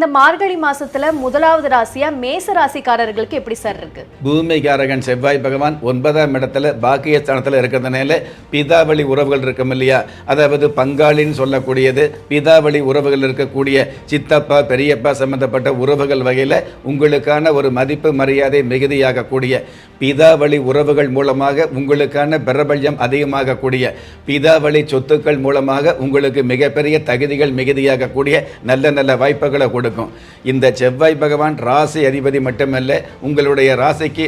இந்த மார்கழி மாசத்துல முதலாவது ராசியா மேச ராசிக்காரர்களுக்கு எப்படி சார் இருக்கு? பூமிகாரகன் செவ்வாய் பகவான் ஒன்பதாம் இடத்துல பாக்கியஸ்தானத்தில் இருக்கிறதுனால பிதாவளி உறவுகள் இருக்கும் இல்லையா? அதாவது பங்காளின்னு சொல்லக்கூடியது பிதாவளி உறவுகள் இருக்கக்கூடிய சித்தப்பா பெரியப்பா சம்பந்தப்பட்ட உறவுகள் வகையில் உங்களுக்கான ஒரு மதிப்பு மரியாதை மிகுதியாகக்கூடிய பிதாவளி உறவுகள் மூலமாக உங்களுக்கான பிரபல்யம் அதிகமாகக்கூடிய பிதாவளி சொத்துக்கள் மூலமாக உங்களுக்கு மிகப்பெரிய தகுதிகள் மிகுதியாகக்கூடிய நல்ல நல்ல வாய்ப்புகளை கொடுக்கும் இந்த செவ்வாய் பகவான் ராசி அதிபதி மட்டுமல்ல உங்களுடைய ராசிக்கு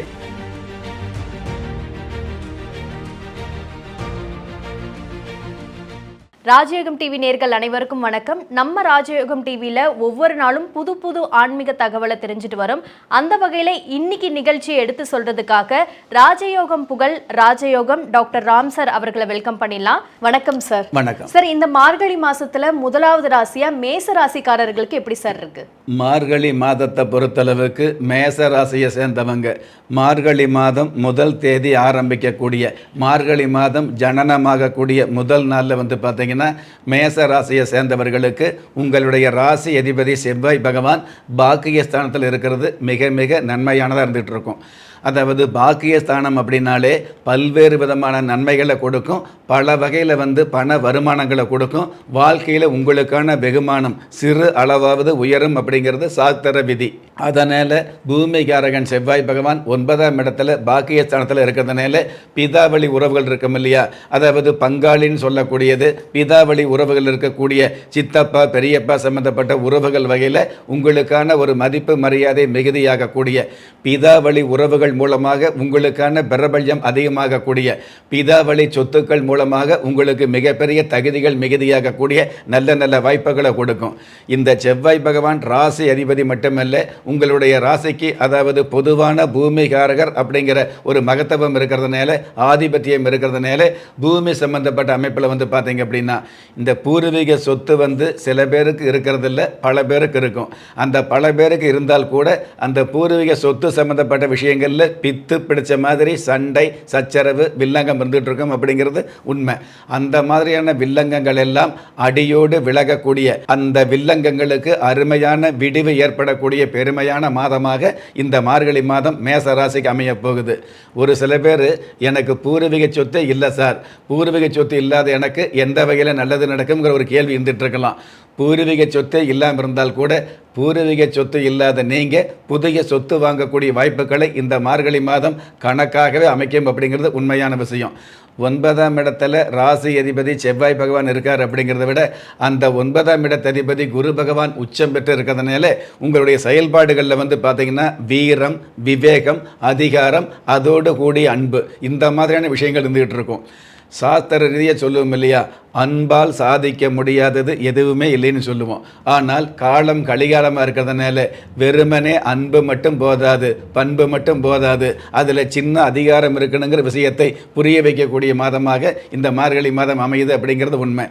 ராஜயோகம் டிவி நேர்கள் அனைவருக்கும் வணக்கம். நம்ம ராஜயோகம் டிவியில ஒவ்வொரு நாளும் புது புது ஆன்மீக தகவலை தெரிஞ்சுட்டு வரோம். அந்த வகையில இன்னைக்கு நிகழ்ச்சியை எடுத்து சொல்றதுக்காக ராஜயோகம் புகழ் ராஜயோகம் டாக்டர் ராம் சார் அவர்களை வெல்கம் பண்ணிடலாம். வணக்கம் சார். வணக்கம். சார் இந்த மார்கழி மாசத்துல முதலாவது ராசியா மேச ராசிக்காரர்களுக்கு எப்படி சார் இருக்கு? மார்கழி மாதத்தை பொறுத்தளவுக்கு மேச ராசியை சேர்ந்தவங்க மார்கழி மாதம் முதல் தேதி ஆரம்பிக்கக்கூடிய மார்கழி மாதம் ஜனனமாகக்கூடிய முதல் நாளில் வந்து பார்த்தீங்கன்னா மேச ராசியை சேர்ந்தவர்களுக்கு உங்களுடைய ராசி அதிபதி செவ்வாய் பகவான் பாக்கியஸ்தானத்தில் இருக்கிறது. மிக மிக நன்மையானதாக இருந்துகிட்டு இருக்கும். அதாவது பாக்கியஸ்தானம் அப்படின்னாலே பல்வேறு விதமான நன்மைகளை கொடுக்கும். பல வகையில் வந்து பண வருமானங்களை கொடுக்கும். வாழ்க்கையில் உங்களுக்கான வெகுமானம் சிறு அளவாவது உயரும் அப்படிங்கிறது சாஸ்திர விதி. அதனால் பூமிகாரகன் செவ்வாய் பகவான் ஒன்பதாம் இடத்துல பாக்கியஸ்தானத்தில் இருக்கிறதுனால பிதாவளி உறவுகள் இருக்கும் இல்லையா? அதாவது பங்காளின்னு சொல்லக்கூடியது பிதாவளி உறவுகள் இருக்கக்கூடிய சித்தப்பா பெரியப்பா சம்பந்தப்பட்ட உறவுகள் வகையில் உங்களுக்கான ஒரு மதிப்பு மரியாதை மிகுதியாகக்கூடிய பிதாவளி உறவுகள் மூலமாக உங்களுக்கான பிரபல்யம் அதிகமாகக்கூடிய பிதாவளி சொத்துக்கள் மூலமாக உங்களுக்கு மிகப்பெரிய தகுதிகள் மிகுதியாகக்கூடிய நல்ல நல்ல வாய்ப்புகளை கொடுக்கும். இந்த செவ்வாய் பகவான் ராசி அதிபதி மட்டுமல்ல உங்களுடைய ராசிக்கு அதாவது பொதுவான பூமிகாரகர் அப்படிங்கிற ஒரு மகத்துவம் இருக்கிறதுனால ஆதிபத்தியம் இருக்கிறதுனால பூமி சம்பந்தப்பட்ட அமைப்பில் வந்து பார்த்தீங்க அப்படின்னா இந்த பூர்வீக சொத்து வந்து சில பேருக்கு இருக்கிறதில்ல பல பேருக்கு இருக்கும். அந்த பல பேருக்கு இருந்தால் கூட அந்த பூர்வீக சொத்து சம்பந்தப்பட்ட விஷயங்களில் பித்து பிடிச்ச மாதிரி சண்டை சச்சரவு வில்லங்கம் இருந்துகிட்டு இருக்கோம் அப்படிங்கிறது உண்மை. அந்த மாதிரியான வில்லங்கங்கள் எல்லாம் அடியோடு விலகக்கூடிய அந்த வில்லங்கங்களுக்கு அருமையான விடிவு ஏற்படக்கூடிய பெருமையான மாதமாக இந்த மார்கழி மாதம் மேச ராசிக்கு அமைய போகுது. ஒரு சில பேர் எனக்கு பூர்வீக சொத்து இல்லை சார். பூர்வீக சொத்து இல்லாத எனக்கு எந்த வகையில் நல்லது நடக்குங்கிற ஒரு கேள்வி இருந்துட்டு இருக்கலாம் பூர்வீக சொத்தே இல்லாமல் இருந்தால் கூட பூர்வீக சொத்து இல்லாத நீங்கள் புதிய சொத்து வாங்கக்கூடிய வாய்ப்புகளை இந்த மார்கழி மாதம் கணக்காகவே அமைக்கும் அப்படிங்கிறது உண்மையான விஷயம். ஒன்பதாம் இடத்துல ராசி அதிபதி செவ்வாய் பகவான் இருக்கார் அப்படிங்கிறத விட அந்த ஒன்பதாம் இடத்ததிபதி குரு பகவான் உச்சம் பெற்று இருக்கிறதுனால உங்களுடைய செயல்பாடுகளில் வந்து பார்த்தீங்கன்னா வீரம் விவேகம் அதிகாரம் அதோடு கூடிய அன்பு இந்த மாதிரியான விஷயங்கள் இருந்துகிட்டு இருக்கும். சாஸ்திர ரீதியாக சொல்லுவோம் இல்லையா அன்பால் சாதிக்க முடியாதது எதுவுமே இல்லைன்னு சொல்லுவோம். ஆனால் காலம் கலிகாலமாக இருக்கிறதுனால வெறுமனே அன்பு மட்டும் போதாது பண்பு மட்டும் போதாது. அதில் சின்ன அதிகாரம் இருக்கணுங்கிற விஷயத்தை புரிய வைக்கக்கூடிய மாதமாக இந்த மார்கழி மாதம் அமையுது அப்படிங்கிறது உண்மை.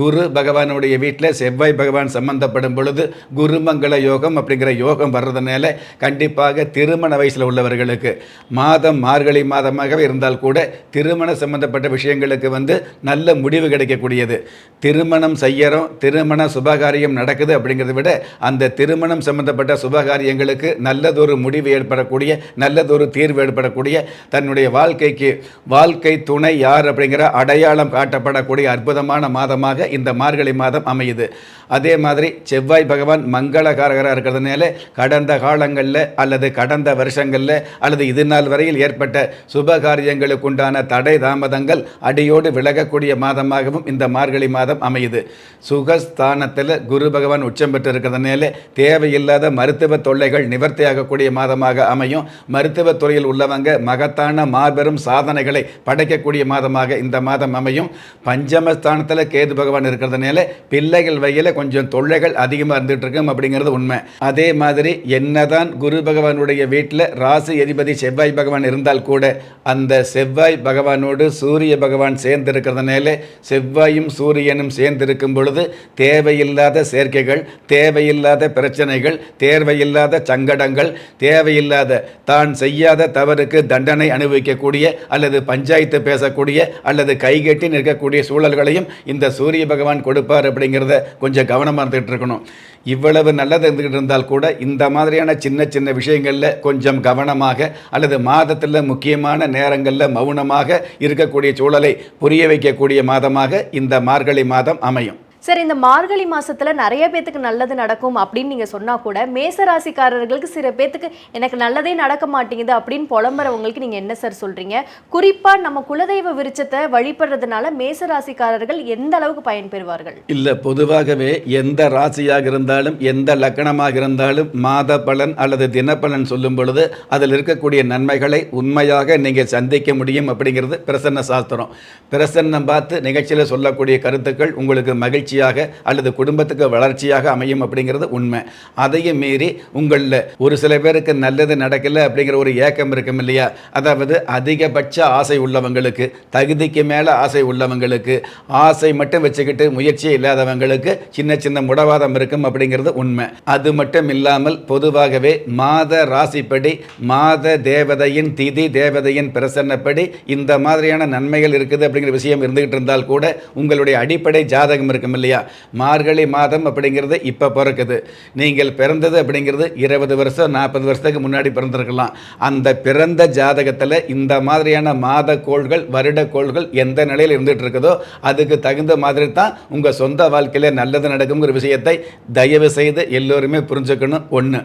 குரு பகவானுடைய வீட்டில் செவ்வாய் பகவான் சம்பந்தப்படும் பொழுது குருமங்கள யோகம் அப்படிங்கிற யோகம் வர்றதுனால கண்டிப்பாக திருமண வயசில் உள்ளவர்களுக்கு மாதம் மார்கழி மாதமாகவே இருந்தால் கூட திருமண சம்பந்தப்பட்ட விஷயங்களுக்கு வந்து நல்ல முடிவு செய்யக்கூடியது. திருமணம் செய்யறோம் திருமண சுபகாரியம் நடக்குது அப்படிங்கிறத விட அந்த திருமணம் சம்பந்தப்பட்ட சுபகாரியங்களுக்கு நல்லதொரு முடிவு ஏற்படக்கூடிய நல்லதொரு தீர்வு ஏற்படக்கூடிய தன்னுடைய வாழ்க்கைக்கு வாழ்க்கை துணை யார் அப்படிங்கிற அடையாளம் காட்டப்படக்கூடிய அற்புதமான மாதமாக இந்த மார்கழி மாதம் அமையுது. அதே மாதிரி செவ்வாய் பகவான் மங்களகாரகராக இருக்கிறதுனால கடந்த காலங்களில் அல்லது கடந்த வருஷங்களில் அல்லது இது நாள் வரையில் ஏற்பட்ட சுபகாரியங்களுக்கு உண்டான தடை தாமதங்கள் அடியோடு விலகக்கூடிய மாதமாகவும் இந்த மார்கழி மாதம் அமையுது. சுகஸ்தானத்தில் குரு பகவான் உச்சம் பெற்று இருக்கிறதுனால தேவையில்லாத மருத்துவ தொல்லைகள் நிவர்த்தியாகக்கூடிய மாதமாக அமையும். மருத்துவ துறையில் உள்ளவங்க மகத்தான மாபெரும் சாதனைகளை படைக்கக்கூடிய மாதமாக இந்த மாதம் அமையும். பஞ்சமஸ்தானத்தில் கேது பகவான் இருக்கிறதுனால பிள்ளைகள் வகையில் கொஞ்சம் தொல்லைகள் அதிகமாக இருந்துட்டு இருக்கும் அப்படிங்கிறது உண்மை. அதே மாதிரி என்னதான் குரு பகவானுடைய வீட்டில் ராசி அதிபதி செவ்வாய் பகவான் இருந்தால் கூட அந்த செவ்வாய் பகவானோடு சூரிய பகவான் சேர்ந்திருக்கிறதுனால செவ்வாயும் சூரியனும் சேர்ந்திருக்கும் பொழுது தேவையில்லாத சேர்க்கைகள் தேவையில்லாத பிரச்சனைகள் தேவையில்லாத சங்கடங்கள் தேவையில்லாத தான் செய்யாத தவறுக்கு தண்டனை அனுபவிக்கக்கூடிய அல்லது பஞ்சாயத்து பேசக்கூடிய அல்லது கைகட்டி நிற்கக்கூடிய சூழல்களையும் இந்த சூரிய பகவான் கொடுப்பார் அப்படிங்கிறத கொஞ்சம் கொஞ்சம் கவனமாக இருந்துகிட்டு இருக்கணும். இவ்வளவு நல்லது இருந்துகிட்டு இருந்தால் கூட இந்த மாதிரியான சின்ன சின்ன விஷயங்களில் கொஞ்சம் கவனமாக அல்லது மாதத்தில் முக்கியமான நேரங்களில் மௌனமாக இருக்கக்கூடிய சூழலை புரிய வைக்கக்கூடிய மாதமாக இந்த மார்கழி மாதம் அமையும். சார் இந்த மார்கழி மாசத்துல நிறைய பேத்துக்கு நல்லது நடக்கும் அப்படின்னு நீங்க சொன்னா கூட மேச ராசிக்காரர்களுக்கு சில பேத்துக்கு எனக்கு நல்லதே நடக்க மாட்டேங்குது அப்படின்னு புலம்புறவங்களுக்கு நீங்க என்ன சார் சொல்றீங்க? குறிப்பா நம்ம குலதெய்வ விருச்சத்தை வழிபடுறதுனால மேச ராசிக்காரர்கள் எந்த அளவுக்கு பயன்பெறுவார்கள் இல்லை பொதுவாகவே எந்த ராசியாக இருந்தாலும் எந்த லக்கணமாக இருந்தாலும் மாத பலன் அல்லது தினப்பலன் சொல்லும் பொழுது அதில் இருக்கக்கூடிய நன்மைகளை உண்மையாக நீங்கள் சந்திக்க முடியும் அப்படிங்கிறது பிரசன்ன சாஸ்திரம். பிரசன்னம் பார்த்து நிகழ்ச்சியில் சொல்லக்கூடிய கருத்துக்கள் உங்களுக்கு மகிழ்ச்சி வளர்ச்சியாக அல்லது குடும்பத்துக்கு வளர்ச்சியாக அமையும் அப்படிங்கிறது உண்மை. அதையும் மீறி உங்களில் ஒரு சில பேருக்கு நல்லது நடக்கலை அப்படிங்கிற ஒரு ஏக்கம் இருக்கும் இல்லையா? அதாவது அதிகபட்ச ஆசை உள்ளவங்களுக்கு தகுதிக்கு மேலே ஆசை உள்ளவங்களுக்கு ஆசை மட்டும் வச்சுக்கிட்டு முயற்சி இல்லாதவங்களுக்கு சின்ன சின்ன முடவாதம் இருக்கும் அப்படிங்கிறது உண்மை. அது மட்டும் இல்லாமல் பொதுவாகவே மாத ராசிப்படி மாத தேவதையின் திதி தேவதையின் பிரசன்னப்படி இந்த மாதிரியான நன்மைகள் இருக்குது அப்படிங்கிற விஷயம் இருந்துகிட்டு இருந்தால் கூட உங்களுடைய அடிப்படை ஜாதகம் இருக்கும் இல்லையா? மார்கழி மாதம் அப்படிங்கிறது இப்போ பிறக்குது. நீங்கள் பிறந்தது அப்படிங்கிறது இருபது வருஷம் நாற்பது வருஷத்துக்கு முன்னாடி பிறந்திருக்கலாம். அந்த பிறந்த ஜாதகத்தில் இந்த மாதிரியான மாத கோள்கள் வருட கோள்கள் எந்த நிலையில் இருந்துகிட்டு இருக்குதோ அதுக்கு தகுந்த மாதிரி தான் உங்கள் சொந்த வாழ்க்கையில் நல்லது நடக்குங்கிற விஷயத்தை தயவு செய்து எல்லோருமே புரிஞ்சுக்கணும். ஒன்று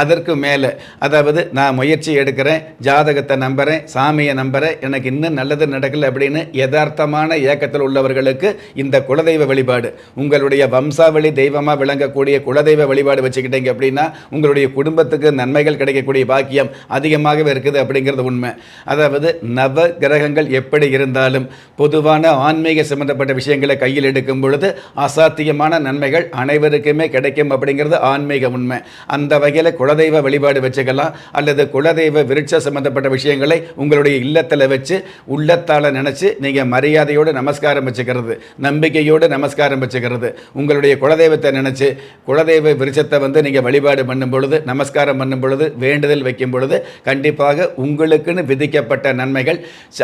அதற்கு மேலே அதாவது நான் முயற்சி எடுக்கிறேன் ஜாதகத்தை நம்புகிறேன் சாமியை நம்புகிறேன் எனக்கு இன்னும் நல்லது நடக்கல அப்படின்னு யதார்த்தமான ஏக்கத்தில் உள்ளவர்களுக்கு இந்த குலதெய்வ வழிபாடு. உங்களுடைய வம்சாவளி தெய்வமாக விளங்கக்கூடிய குலதெய்வ வழிபாடு வச்சுக்கிட்டீங்க அப்படின்னா உங்களுடைய குடும்பத்துக்கு நன்மைகள் கிடைக்கக்கூடிய பாக்கியம் அதிகமாகவே இருக்குது அப்படிங்கிறது உண்மை. அதாவது நவ கிரகங்கள் எப்படி இருந்தாலும் பொதுவான ஆன்மீக சம்பந்தப்பட்ட விஷயங்களை கையில் எடுக்கும் பொழுது அசாத்தியமான நன்மைகள் அனைவருக்குமே கிடைக்கும் அப்படிங்கிறது ஆன்மீக உண்மை. அந்த வகையில் குலதெய்வ வழிபாடு வச்சுக்கலாம் அல்லது குலதெய்வ விருட்ச சம்பந்தப்பட்ட விஷயங்களை உங்களுடைய இல்லத்தில் வச்சு உள்ளத்தால் நினச்சி நீங்கள் மரியாதையோடு நமஸ்காரம் வச்சுக்கிறது நம்பிக்கையோடு நமஸ்காரம் ஆரம்பிச்சுக்கிறது. உங்களுடைய குலதெய்வத்தை நினச்சி குலதெய்வ விருட்சத்தை வந்து நீங்கள் வழிபாடு பண்ணும் பொழுது நமஸ்காரம் பண்ணும் பொழுது வேண்டுதல் வைக்கும் பொழுது கண்டிப்பாக உங்களுக்குன்னு விதிக்கப்பட்ட நன்மைகள்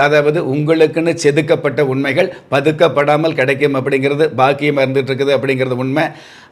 அதாவது உங்களுக்குன்னு செதுக்கப்பட்ட உண்மைகள் பதுக்கப்படாமல் கிடைக்கும் அப்படிங்கிறது பாக்கியம் இருந்துகிட்ருக்குது அப்படிங்கிறது உண்மை.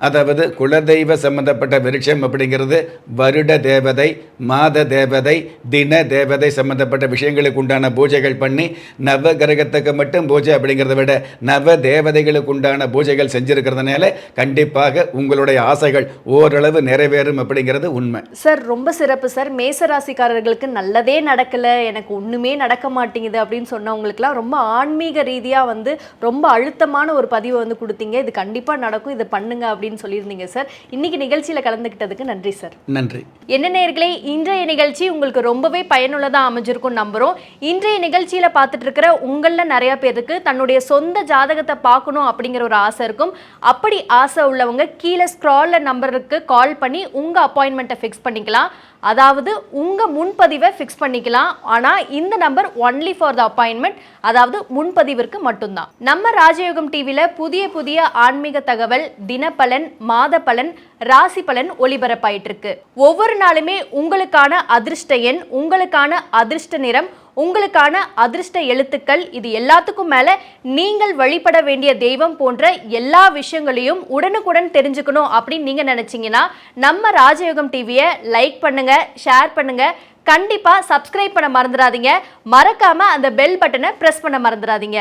அதாவது குலதெய்வ சம்பந்தப்பட்ட விருட்சம் அப்படிங்கிறது வருட தேவதை மாத தேவதை தின தேவதை சம்பந்தப்பட்ட விஷயங்களுக்கு உண்டான பூஜைகள் பண்ணி நவ கிரகத்துக்கு மட்டும் பூஜை அப்படிங்கிறத விட நவ தேவதைகளுக்கு உண்டான பூஜைகள் செஞ்சிருக்கிறதுனால கண்டிப்பாக உங்களுடைய ஆசைகள் ஓரளவு நிறைவேறும் அப்படிங்கிறது உண்மை. சார் ரொம்ப சிறப்பு சார். மேச ராசிக்காரர்களுக்கு நல்லதே நடக்கல எனக்கு ஒண்ணுமே நடக்க மாட்டேங்குது அப்படின்னு சொன்னவங்களுக்குலாம் ரொம்ப ஆன்மீக ரீதியா வந்து ரொம்ப அழுத்தமான ஒரு பதிவை வந்து கொடுத்தீங்க. இது கண்டிப்பா நடக்கும். இதை பண்ணுங்க அப்படின்னு சொல்லியிருந்தீங்க சார். இன்னைக்கு நிகழ்ச்சியில கலந்துக்கிட்டதுக்கு நன்றி சார். நன்றி. என்ன நேயர்களே இன்றைய நிகழ்ச்சி உங்களுக்கு ரொம்பவே பயனுள்ளதா அமைஞ்சிருக்கும் நம்புறோம். இன்றைய நிகழ்ச்சியில பார்த்துட்டு இருக்கிற உங்கள நிறைய பேருக்கு தன்னுடைய சொந்த ஜாதகத்தை பார்க்கணும் அப்படிங்கிற ஒரு ஆசை இருக்கும். அப்படி ஆசை உள்ளவங்க கீழே ஸ்க்ரால நம்பருக்கு கால் பண்ணி உங்க அப்பாயின்மெண்ட்டை ஃபிக்ஸ் பண்ணிக்கலாம். அதாவது உங்கள் முன்பதிவை ஃபிக்ஸ் பண்ணிக்கலாம். ஆனால் இந்த number only for the appointment அதாவது முன்பதிவிற்கு மட்டும்தான். நம்ம ராஜயோகம் டிவியில் புதிய புதிய ஆன்மீக தகவல் தினப்பலன் மாத பலன் ராசி பலன் ஒளிபரப்பாயிட்டு இருக்கு ஒவ்வொரு நாளுமே உங்களுக்கான அதிர்ஷ்ட எண் உங்களுக்கான அதிர்ஷ்ட நிறம் உங்களுக்கான அதிர்ஷ்ட எழுத்துக்கள் இது எல்லாத்துக்கும் மேல நீங்கள் வழிபட வேண்டிய தெய்வம் போன்ற எல்லா விஷயங்களையும் உடனுக்குடன் தெரிஞ்சுக்கணும் அப்படின்னு நீங்க நினைச்சீங்கன்னா நம்ம ராஜயோகம் டிவியை லைக் பண்ணுங்க ஷேர் பண்ணுங்க. கண்டிப்பா சப்ஸ்கிரைப் பண்ண மறந்துடாதீங்க. மறக்காம அந்த பெல் பட்டனை பிரஸ் பண்ண மறந்துடாதீங்க.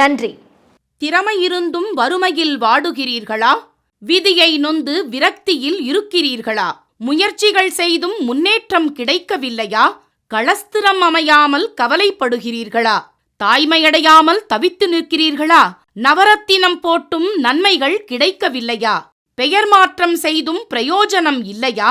நன்றி. திறமை இருந்தும் வறுமையில் வாடுகிறீர்களா? விதியை நொந்து விரக்தியில் இருக்கிறீர்களா? முயற்சிகள் செய்தும் முன்னேற்றம் கிடைக்கவில்லையா? களஸ்திரம் அமையாமல் கவலைப்படுகிறீர்களா? தாய்மையடையாமல் தவித்து நிற்கிறீர்களா? நவரத்தினம் போட்டும் நன்மைகள் கிடைக்கவில்லையா? பெயர் மாற்றம் செய்தும் பிரயோஜனம் இல்லையா?